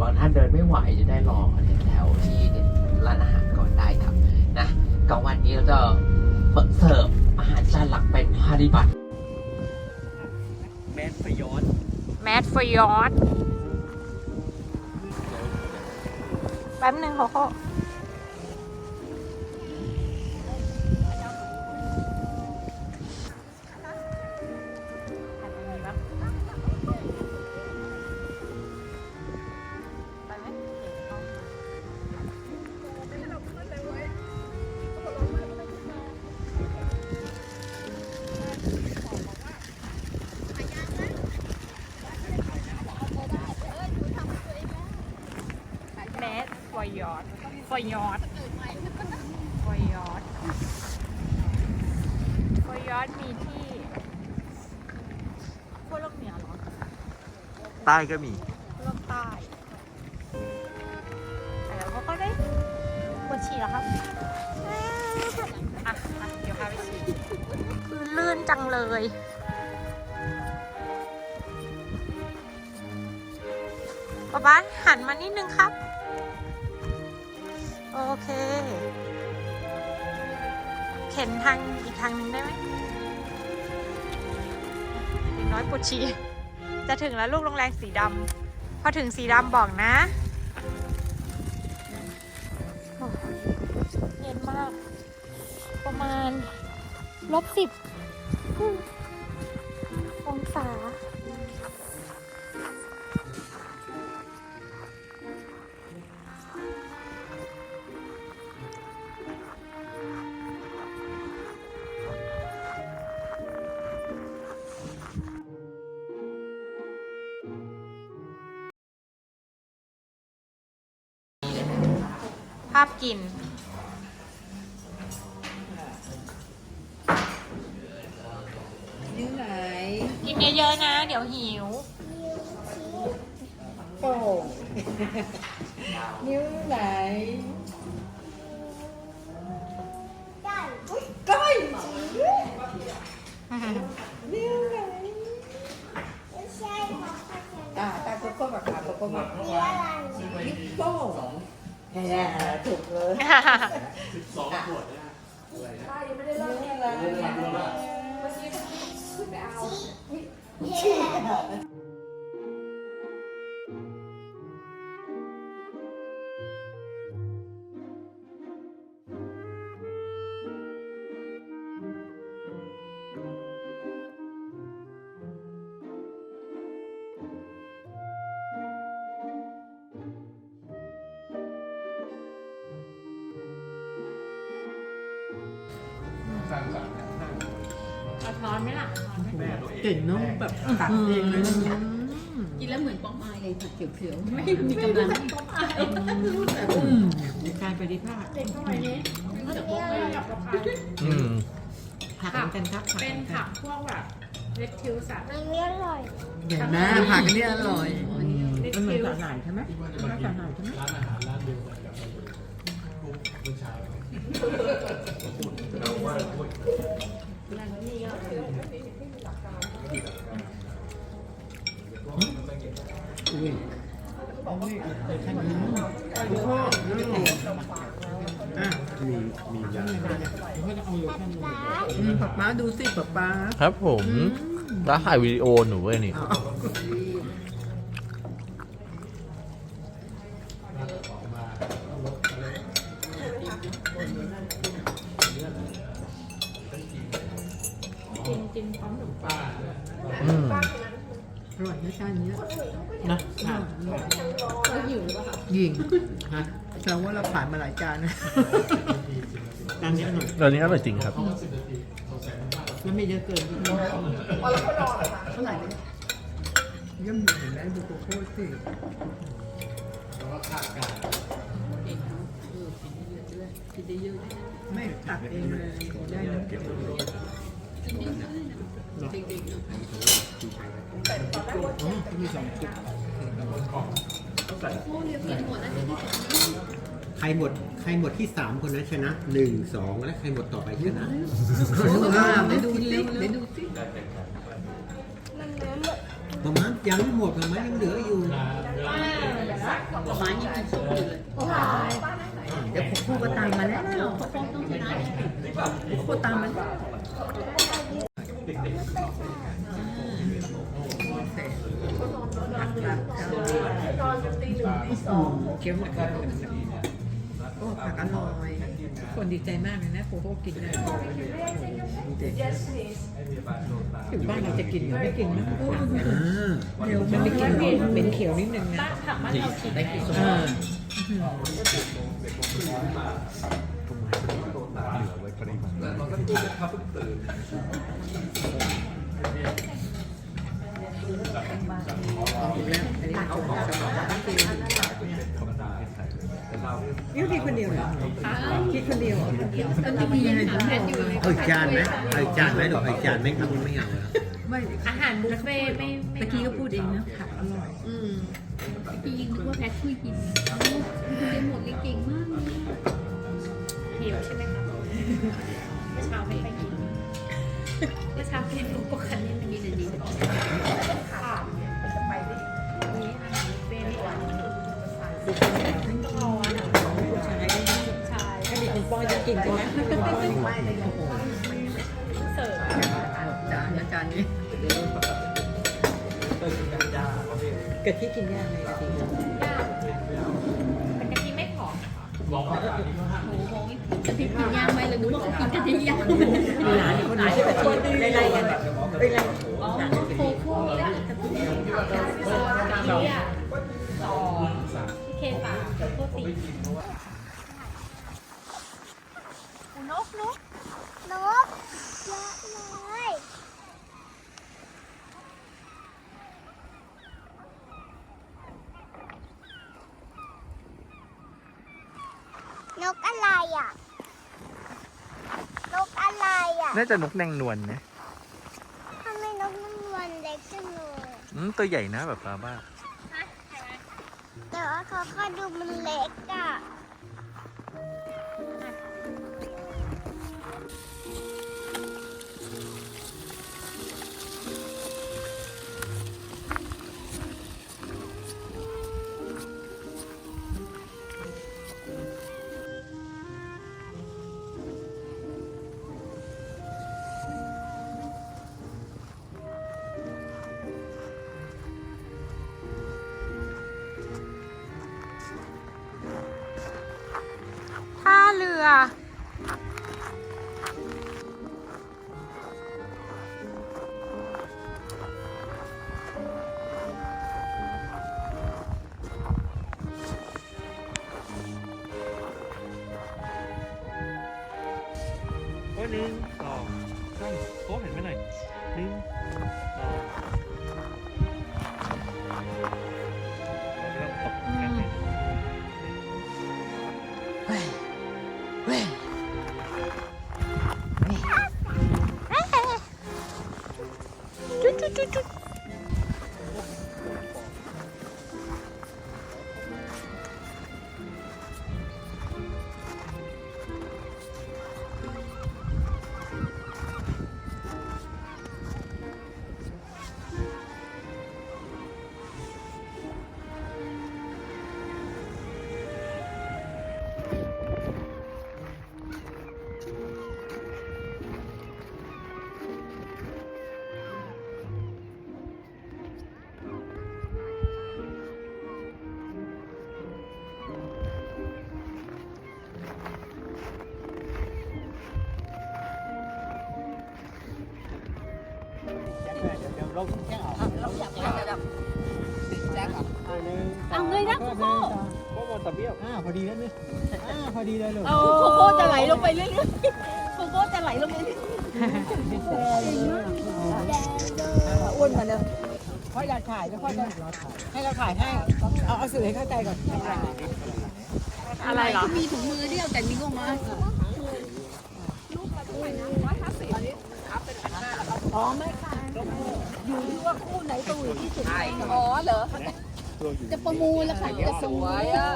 บางท่านเดินไม่ไหวจะได้รอแถวๆที่ร้านอาหารก่อนได้ครับนะกลางวันนี้เราจะเปิดเสิร์ฟอาหารจานหลักเป็นพาริบัตแมนฟยอนแมทฟยอดแป๊บหนึ่งโคโค่ไป ฟยอดฟยอดฟยอดมีที่ขั้วโลกเหนือเหรอใต้ก็มีโลกใต้แล้วเขาก็ได้ปวดฉี่แล้วครับอะอะเดี๋ยวพาไปฉี่คือลื่นจังเลยป๊าป๊าหันมานิดนึงครับ โอเค เข็นทางอีกทางหนึงได้ไหมอีกน้อยปวดฉี่จะถึงแล้วลูกโรงแรมสีดำพอถึงสีดำบอกนะเย็นมาก ประมาณลบสิบองศาาพกินนิ้วไหนกินเยอะๆนะ เดี๋ยวหิว โป่ง นิ้วไหนก้อยนิ้วไหนอ่าตาโกโก้กับขาโกโก้มานิ้วโป้ง แฮ่ถูกเลยสองขวดนะป้ายังไม่ได้เลิกเลยเอา ช้อนไหมล่ะเก่งเน้องแบบตัดเองเลยนะเนี่ยกินแล้วเหมือนป๊อปอายเลยค่ะเขียวๆไม่มีกำลังอืมในการปฏิภาณจากป๊อปอายอืมผักเหมือนกันครับเป็นผักพวกแบบเรดคิวสัตว์เห็นไหมผักอันนี้อร่อยมันเหมือนสาหร่ายใช่ไหมสาหร่ายใช่ไหมอุ้ยท่านนี้พ่ออะมีมียาเขาจะเอาโล ชั่นลงอืมป๊าป๊าดูสิป๊าป๊าครับผม แล้วถ่ายวิดีโอหนูเว้ยนี่เอา กินกินพร้อมขนมปัง อืม อร่อยนะชาตินี้นะเราหิวหรือเปล่าคะยิงฮะแสดงว่าเราผ่านมาหลายจานนะจานนี้อร่อยตอนนี้อร่อยจริงครับ แล้วไม่เยอะเกินเท่าไหร่เนี่ยเยี่ยมเห็นไหมดูโกโก้สิกินได้เยอะด้วยไม่ตักเองเลยได้นะ เด็กๆเนาะอ๋อมีสองชุดโอ้เรียกกินหมดแล้วเดี๋ยวที่ใครหมดใครหมดที่สามคนนั้นชนะหนึ่งสองและใครหมดต่อไปชนะอ่าไปดูสิไปดูสิมามายังไม่หมดหรอกมั้ยยังเหลืออยู่ป้าม้ายังกินสุกอยู่เลยเดี๋ยวโคโค่ก็ตามมาแล้วโคโค่ต้องชนะโคโค่ตามมาแล้ว เคี้ยวหนักกันโอ้ผักอร่อยทุกคนดีใจมากเลยนะโคโค่กินได้อยู่บ้านเราจะกินหรือไม่กินนะเดี๋ยวมันไม่กินมันเป็นเขียวนิดนึงนะผักบ้านเราฉีดได้กี่อ่าถูกแล้วอันนี้ถูก นี่กินคนเดียวเหรอกินคนเดียวเหรอก็จะมีอาหารแพทย์อยู่เอาอีกจานไหมเอาอีกจานไหมเดี๋ยวเอาอีกจานไหมครับไม่เอาแล้วไม่อาหารบุฟเฟ่ไม่ไม่ตะกี้ก็พูดเองนะผักอร่อยอืมพี่ยิงนึกว่าแพทย์ช่วยกิน เมื่อเช้ากินบุฟเฟ่ต์นิดนึงกินอันนี้ค่ะจะไปได้นี้อาหารบุฟเฟ่ต์นี่หวานต้องรอนะผู้ชายก็ไม่ใช่ถ้าเด็กคุณป้อยจะกินใช่ไหมไม่เลยโอ้โหเสิร์ฟจานนะจานนี้กะทิกินยากไหมกะทิยาก อมโอ้โหกะทิกินยางไหมเลยนึกกินกะทิยากมีหลานอีกคนหนึงที่กะทิไล่ๆกันไล่ๆอ๋อโคโค่กระทิงย่างองพี่เคสามแล้วก็สี่ นกนกนกเยอะเลยนกอะไรอะ นกอะไรอะ น่าจะนกแดงนวลนะทำไมนกมันนวลเล็กจังเลยอืมตัวใหญ่นะแบบปลาบ้า แต่ว่าเขาก็ดูมันเล็กอะ เรือ เอาเลยนะโคโค่โอ้โหตะเบี้ยวอ่าพอดีแล้วเนี่ยอ่าพอดีเลยลูกโคโค่จะไหลลงไปเรื่อยๆโคโค่จะไหลลงไปเรื่อยอ้วนมาเลยพ่ออยากถ่ายแล้วพ่อจะให้เราถ่ายให้เอาเอาสื่อให้เข้าใจก่อนๆอะไรเหรอมีถุงมือเดียวแต่มีก็มาอ๋อไม่ค่ะ อยู่ที่ว่าคู่ไหนตัวที่สุดอ๋อเหรอ จะประมูลแล้วค่ะจะสวยอะ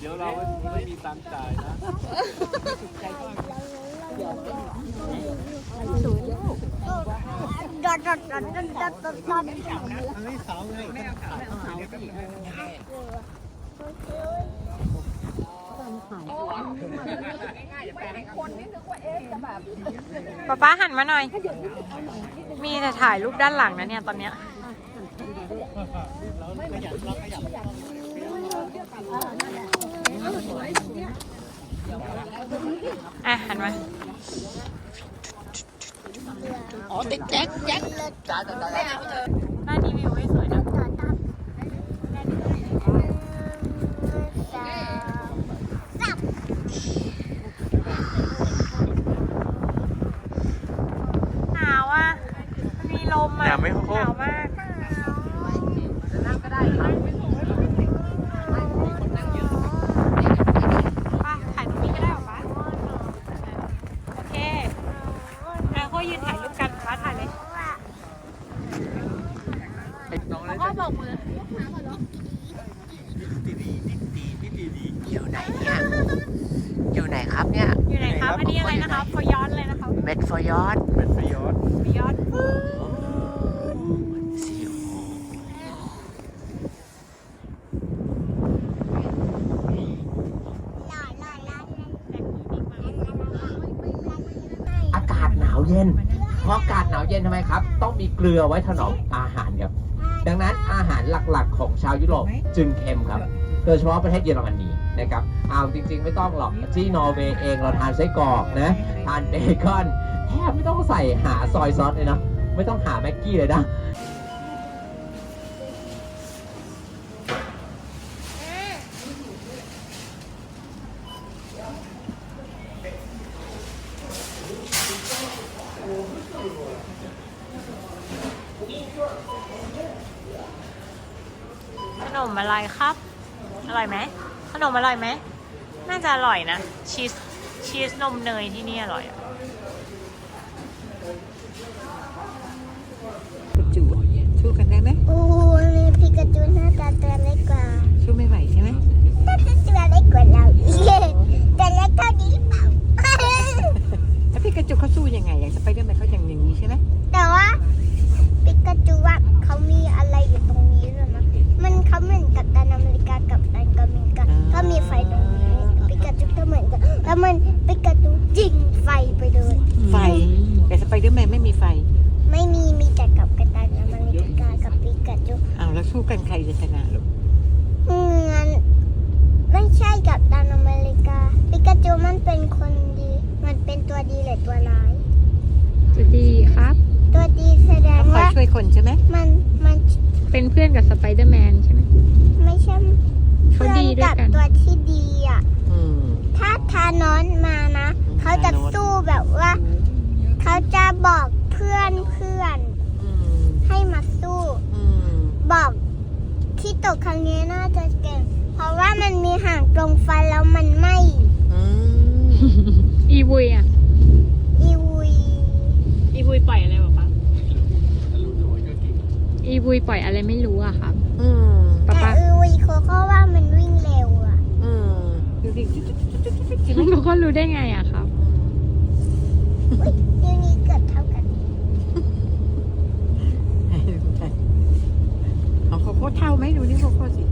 เดี๋ยวเราไม่มีตังค์จ่ายนะเราดอดดอดดอดดอดดอดดอดดอด อันหายป๊าป๊าหันมาหน่อย มีแต่ถ่ายรูปด้านหลังนะเนี่ยตอนเนี้ยอะหันมาอ๋อติดแจ็คแจ็ค หน้านี้วิวไม่สวยนะ หนาวอะ มีลมอะ หนาวไหมโคโค่ หนาวมากไปถ่ายตรงนี้ก็ได้เหรอปะโอเคแล้วก็ยืนถ่ายรูปกันป้าถ่ายเลยแล้วก็บอกมือ อยู่ไหนเนี่ย อยู่ไหนครับเนี่ย อยู่ไหนครับ อันนี้อะไรนะครับพย้อนเลยนะครับ เม็ดฟอยอด เป็นฟยอด พย้อน สิวอากาศหนาวเย็น เพราะอากาศหนาวเย็นทำไมครับ ต้องมีเกลือไว้ถนอมอาหารครับ ดังนั้นอาหารหลักๆ ของชาวยุโรปจึงเค็มครับ โดยเฉพาะประเทศเยอรมนีนะครับเอาจริง ๆ ไม่ต้องหรอกที่นอร์เวย์เองเราทานไส้กรอกนะทานเบคอนแทบไม่ต้องใส่หาซอยซอสเลยนะไม่ต้องหาแม็กกี้เลยนะ ขนมอะไรครับ อร่อยไหม ขนมอร่อยไหม น่าจะอร่อยนะ ชีสชีสนมเนยที่นี่อร่อยอะจูดสู้กันได้ไหมโอ้มีพิกาจูหน้าตาตัวเล็กกว่าสู้ไม่ไหวใช่ไหมน่าจะตัวเล็กกว่าเราอีกแต่เล็กเท่านี้หรือเปล่าแล้วพี่กระจุกเขาสู้ยังไงอย่างสไปเดอร์แมนเขาอย่างอย่างนี้ใช่ไหมแต่ว่าปิกาจูว่าเขามีอะไรอยู่ตรงนี้ด้วยนะมันเขาเหมือนกับตันอเมริกากับตันกาเมริกาก็มีไฟตรงนี้ปิกาจูก็เหมือนกันแล้วมันปิกาจูจิงไฟไปเลย ไฟแต่สไปเดอร์แมน ไม่มีไฟ ไม่มีมีแต่กับกัปตันอเมริกากับปิกาจูอ้าวแล้วสู้กันใครจะชนะลูกเหมือนไม่ใช่กับตันอเมริกาปิกาจูมันเป็นคนดี มันเป็นตัวดีหรือตัวร้ายจะดีครับ ตัวดีแสดงคอยว่าช่วยคนใช่ไหมมันมันเป็นเพื่อนกับสไปเดอร์แมนใช่ไหมไม่ใช่เขาเพื่อนดีด้วยกับกันตัวที่ดีอะอืมถ้าทานอนมานะ เขาจะทานอสสู้แบบว่า เขาจะบอกเพื่อนเพื่อนอืมให้มาสู้ อืมบอกที่ตกครั้งนี้น่าจะเก่ง เพราะว่ามันมีห่างตรงฟันแล้วมันไม่อืมอีวุยอะ อีวุยอีวุยปล่อยอะไรบอกปะอีวุยปล่อยอะไรไม่รู้อะครับอืมป๊าแต่ป๊าอีวุยเขาก็ว่ามันวิ่งเร็วอะอืมดูดิจุ๊ดจุ๊ดจุ๊ดจุ๊ดจุ๊ดใช่ไหมเขาก็รู้ได้ไงอะครับอืม ชื่อนี้เกือเท่ากันของโคโค่เท่าไหมดูนี่โคโค่สิ